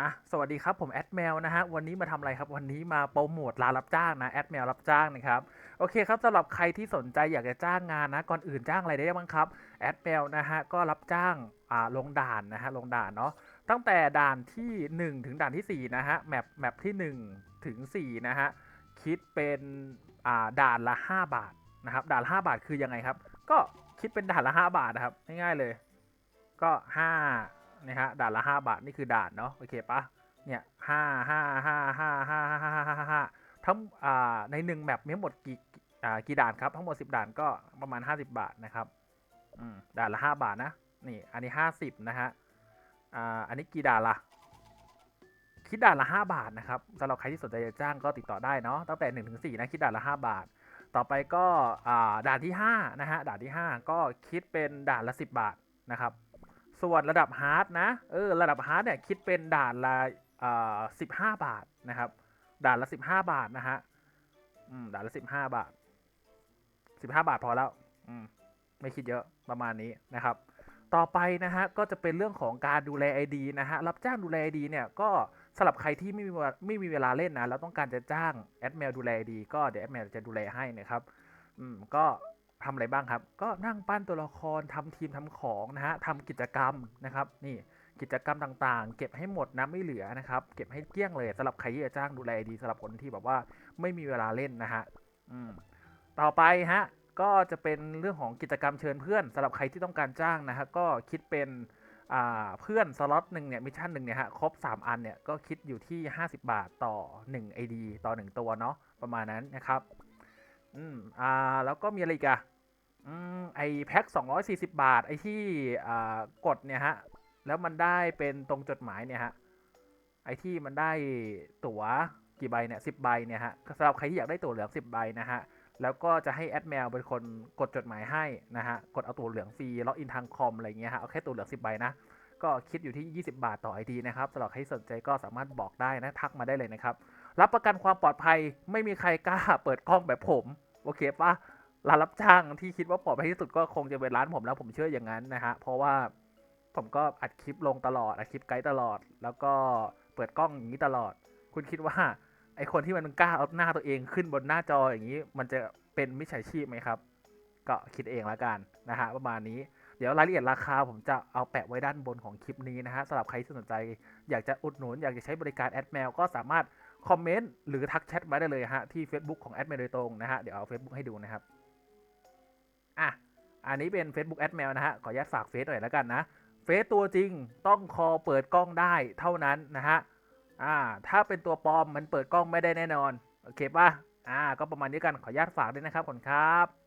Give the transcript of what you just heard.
อะสวัสดีครับผมแอดแมวนะฮะวันนี้มาทำอะไรครับวันนี้มาโปรโมทร้านรับจ้างนะแอดแมวรับจ้างนะครับโอเคครับสำหรับใครที่สนใจอยากจะจ้างงานนะก่อนอื่นจ้างอะไรได้บ้างครับแอดแมวนะฮะก็รับจ้างอ่าลงด่านนะฮะลงด่านเนาะตั้งแต่ด่านที่ 1 ถึงด่านที่4นะฮะแมปแมปที่ 1 ถึง4นะฮะคิดเป็นอ่าด่านละ 5 บาทนะครับด่านละ5บาทคือยังไงครับ ก็คิดเป็นด่านละ 5 บาทนะครับง่ายๆเลย ก็ 5 นะฮะด่านละ5บาทนี่คือด่านเนาะโอเคปะเนี่ยห้าห้าห้าห้าห้าห้าห้าห้าห้าทั้งอ่าในหนึ่งแมปมีทั้งหมดกี่อ่ากี่ด่านครับทั้งหมด10ด่านก็ประมาณ50บาทนะครับอืมด่านละ5บาทนะนี่อันนี้50นะฮะอ่าอันนี้กี่ด่านละคิดด่านละ5บาทนะครับสำหรับใครที่สนใจจะจ้างก็ติดต่อได้เนาะตั้งแต่1ถึง4นะคิดด่านละ5บาท ต่อไปก็อ่าด่านที่5นะฮะด่านที่5ก็คิดเป็นด่านละ10บาทนะครับ ส่วนระดับฮาร์ดนะ เออ ระดับฮาร์ดเนี่ยคิดเป็นด่านละอ่าสิบห้าบาทนะครับ ด่านละสิบห้าบาทนะฮะ อืม ด่านละสิบห้าบาทสิบห้าบาทพอแล้ว อืม ไม่คิดเยอะประมาณนี้นะครับ ต่อไปนะฮะ ก็จะเป็นเรื่องของการดูแล ID นะฮะ รับจ้างดูแล ID เนี่ย ก็สำหรับใครที่ไม่มีวลาไม่มีเวลาเล่นนะ แล้วต้องการจะจ้างแอดเมลดูแล ID ก็เดี๋ยวแอดเมลจะดูแลให้นะครับ อืม ก็ ทำอะไรบ้างครับ ก็นั่งปั้นตัวละครทำทีมทำของนะฮะทำกิจกรรมนะครับนี่กิจกรรมต่างๆ เก็บให้หมดนะไม่เหลือนะครับ เก็บให้เกลี้ยงเลยสำหรับใครที่จะจ้างดูแลดีสำหรับคนที่แบบว่าไม่มีเวลาเล่นนะฮะอืมต่อไปฮะก็จะเป็นเรื่องของกิจกรรมเชิญเพื่อนสำหรับใครที่ต้องการจ้างนะฮะก็คิดเป็นอ่าเพื่อนสล็อตหนึ่งเนี่ยมิชชั่นหนึ่งเนี่ยฮะครบ 3 อันเนี่ยก็คิดอยู่ที่ 50 บาทต่อ 1 ID ต่อ 1 ตัวเนาะประมาณนั้นนะครับอืมอ่าแล้วก็มีอะไรอีกอะ ไอแพ็ค240 บาท ไอที่กดเนี่ยฮะ แล้วมันได้เป็นตรงจดหมายเนี่ยฮะ ไอที่มันได้ตั๋วกี่ใบเนี่ยสิใบเนี่ยฮะสำหรับใครที่อยากได้ตั๋วเหลือง 10 ใบนะฮะ แล้วก็จะให้แอดแมวเป็นคนกดจดหมายให้นะฮะ กดเอาตั๋วเหลืองฟรีล็อกอินทางคอมอะไรเงี้ยฮะ เอาแค่ตั๋วเหลือง 10 ใบนะ ก็คิดอยู่ที่ 20 บาทต่อไอดีนะครับสำหรับใครสนใจก็สามารถบอกได้นะ ทักมาได้เลยนะครับ รับประกันความปลอดภัย ไม่มีใครกล้าเปิดกล้องแบบผม โอเคปะ ร้านรับจ้างที่คิดว่าปลอดภัยที่สุดก็คงจะเป็นร้านผมแล้วผมเชื่ออย่างนั้นนะฮะเพราะว่าผมก็อัดคลิปลงตลอดอัดคลิปไกด์ตลอด แล้วก็เปิดกล้องอย่างนี้ตลอด คุณคิดว่าไอคนที่มันกล้าเอาหน้าตัวเองขึ้นบนหน้าจออย่างนี้ มันจะเป็นมิจฉาชีพไหมครับ ก็คิดเองละกันนะฮะประมาณนี้เดี๋ยวรายละเอียดราคาผมจะเอาแปะไว้ด้านบนของคลิปนี้นะฮะสำหรับใครที่สนใจ อยากจะอุดหนุน อยากจะใช้บริการแอดแมวก็สามารถคอมเมนต์หรือทักแชทมาได้เลยฮะที่ Facebook ของแอดแมวโดยตรงนะฮะเดี๋ยวเอา Facebook ให้ดูนะครับ อะ อันนี้เป็น Facebook แอดแมวนะฮะ ขออนุญาตฝากเฟซหน่อยแล้วกันนะ เฟซตัวจริงต้องคอเปิดกล้องได้เท่านั้นนะฮะ อ่า ถ้าเป็นตัวปลอมมันเปิดกล้องไม่ได้แน่นอน โอเคป่ะ อ่า ก็ประมาณนี้กัน ขออนุญาตฝากด้วยนะครับขอบคุณครับ